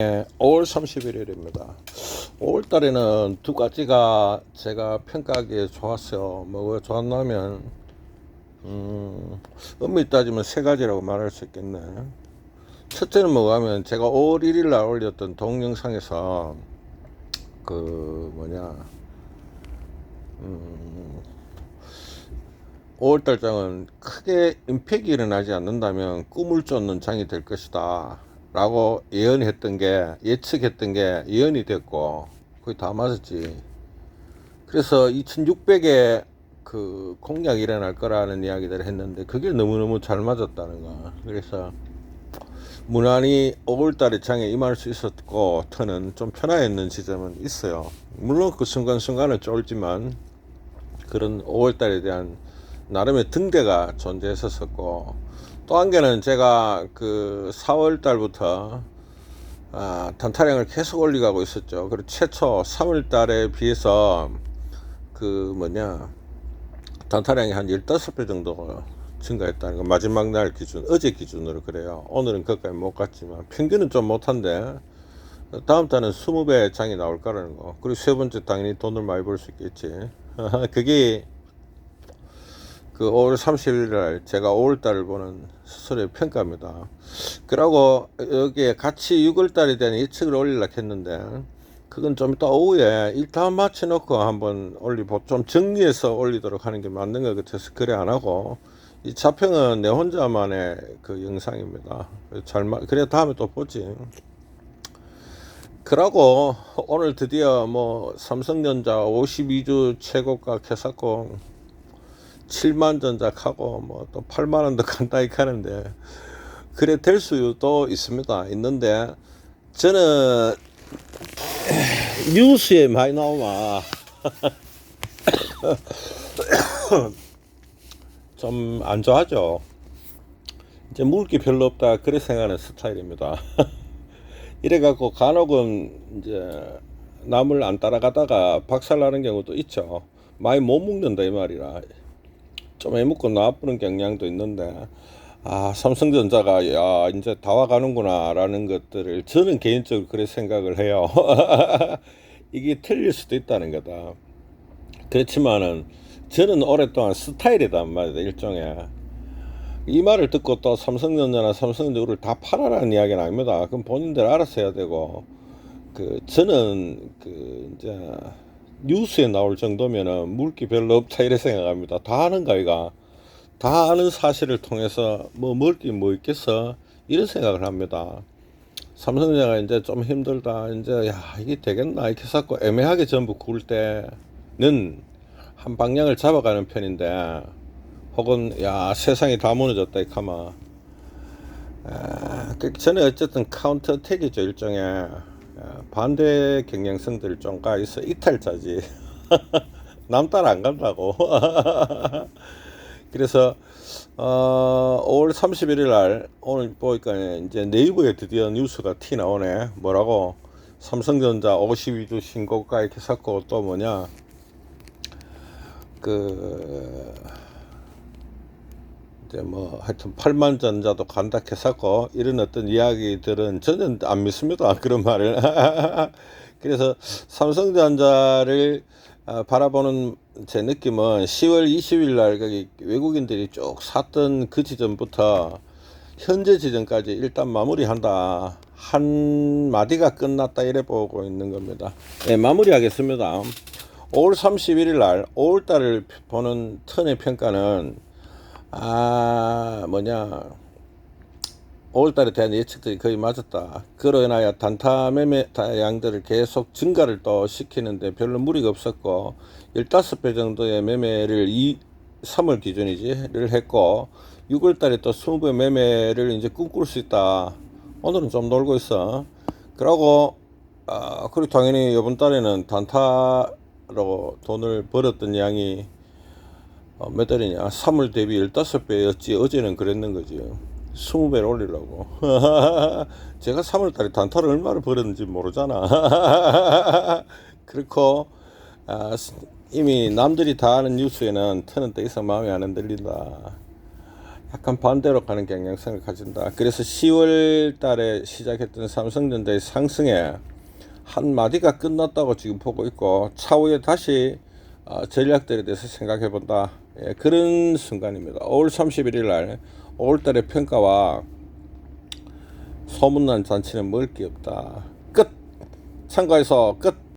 예, 5월 31일입니다. 5월 달에는 두 가지가 제가 평가하기에 좋았어요. 뭐가 좋았냐면, 음, 엄밀히 따지면 세 가지라고 말할 수 있겠네. 첫째는 뭐가 하면 제가 5월 1일 날 올렸던 동영상에서 그 뭐냐, 음, 5월 달장은 크게 임팩이 일어나지 않는다면 꿈을 쫓는 장이 될 것이다. 라고 예언했던 게, 예측했던 게 예언이 됐고, 거의 다 맞았지. 그래서 2600에 그 공략이 일어날 거라는 이야기들을 했는데, 그게 너무너무 잘 맞았다는 거. 그래서, 무난히 5월 달에 장에 임할 수 있었고, 터는 좀 편화했는 지점은 있어요. 물론 그 순간순간은 쫄지만, 그런 5월 달에 대한 나름의 등대가 존재했었고 또 한 개는 제가 그 4월 달부터 아, 단타량을 계속 올리고 있었죠. 그리고 최초 3월 달에 비해서 그 뭐냐 단타량이 한 15배 정도 증가했다는 거 마지막 날 기준 어제 기준으로 그래요. 오늘은 거기까지 못 갔지만 평균은 좀 못한데 다음 달은 20배 장이 나올 거라는 거. 그리고 세 번째 당연히 돈을 많이 벌 수 있겠지. 그게 그 5월 30일 날 제가 5월 달을 보는 스스로의 평가입니다. 그러고 여기에 같이 6월 달에 대한 예측을 올리려고 했는데 그건 좀 이따 오후에 일단 맞춰 놓고 한번 올리고 좀 정리해서 올리도록 하는 게 맞는 것 같아서 그래 안 하고 이 자평은 내 혼자만의 그 영상입니다. 잘 마- 그래 다음에 또 보지. 그러고 오늘 드디어 뭐 삼성전자 52주 최고가 캐사고 7만 전작하고 뭐 또 8만 원도 간단히 가는데 그래 될 수도 있습니다. 있는데 저는 뉴스에 많이 나오면 좀 안 좋아하죠. 이제 게 별로 없다 그래 생각하는 스타일입니다. 이래갖고 간혹은 이제 남을 안 따라가다가 박살나는 경우도 있죠. 많이 못 먹는다 이 말이라. 좀 해먹고 나쁘는 경향도 있는데 아 삼성전자가 야 이제 다 와가는구나라는 것들을 저는 개인적으로 그렇게 생각을 해요. 이게 틀릴 수도 있다는 거다. 그렇지만은 저는 오랫동안 스타일이단 말이다 일종의 이 말을 듣고 또 삼성전자나 삼성전자를 다 팔아라는 이야기는 아닙니다. 그럼 본인들 알아서 해야 되고 그 저는 그 이제 뉴스에 나올 정도면은 물기 별로 없다 이래 생각합니다. 다 아는 가이가? 다 아는 사실을 통해서 뭐 먹을 뭐 있겠어? 이런 생각을 합니다. 삼성전자가 이제 좀 힘들다. 이제 야 이게 되겠나? 이렇게 해서 애매하게 전부 구를 때는 한 방향을 잡아가는 편인데 혹은 야 세상이 다 무너졌다 이카마. 아, 그 전에 어쨌든 카운터 택이죠 일종의. 아, 반대 경향성들 좀 가 있어 이탈자지. 남 따라 안 간다고. 그래서 어, 5월 31일 날 오늘 보니까 이제 네이버에 드디어 뉴스가 티 나오네. 뭐라고? 삼성전자 52주 신고가 이렇게 샀고 또 뭐냐? 그 이제 뭐 하여튼 8만 전자도 간다 했었고 이런 어떤 이야기들은 저는 안 믿습니다. 그런 말을. 그래서 삼성전자를 아, 바라보는 제 느낌은 10월 20일 날 외국인들이 쭉 샀던 그 지점부터 현재 지점까지 일단 마무리한다. 한 마디가 끝났다 이래 보고 있는 겁니다. 네, 마무리하겠습니다. 5월 31일 날 5월 달을 보는 턴의 평가는 아 뭐냐 5월달에 대한 예측들이 거의 맞았다. 인하여 단타 매매 양들을 계속 증가를 또 시키는데 별로 무리가 없었고 15배 정도의 매매를 이 3월 기준이지를 했고 6월달에 또 20배 매매를 이제 꿈꿀 수 있다. 오늘은 좀 놀고 있어. 그러고 아 그리고 당연히 이번 달에는 단타로 돈을 벌었던 양이 어, 몇 달이냐? 3월 대비 15배였지. 어제는 그랬는 거지. 20배를 올리려고. 제가 3월 달에 단타를 얼마를 벌었는지 모르잖아. 그렇고, 아, 이미 남들이 다 아는 뉴스에는 터는 더 이상 마음에 안 흔들린다. 약간 반대로 가는 경향성을 가진다. 그래서 10월 달에 시작했던 삼성전자의 상승에 한 마디가 끝났다고 지금 보고 있고 차후에 다시 어, 전략들에 대해서 생각해 본다. 예, 그런 순간입니다. 5월 31일 날 5월 달의 평가와 소문난 잔치는 먹을 게 없다. 끝. 참고해서 끝.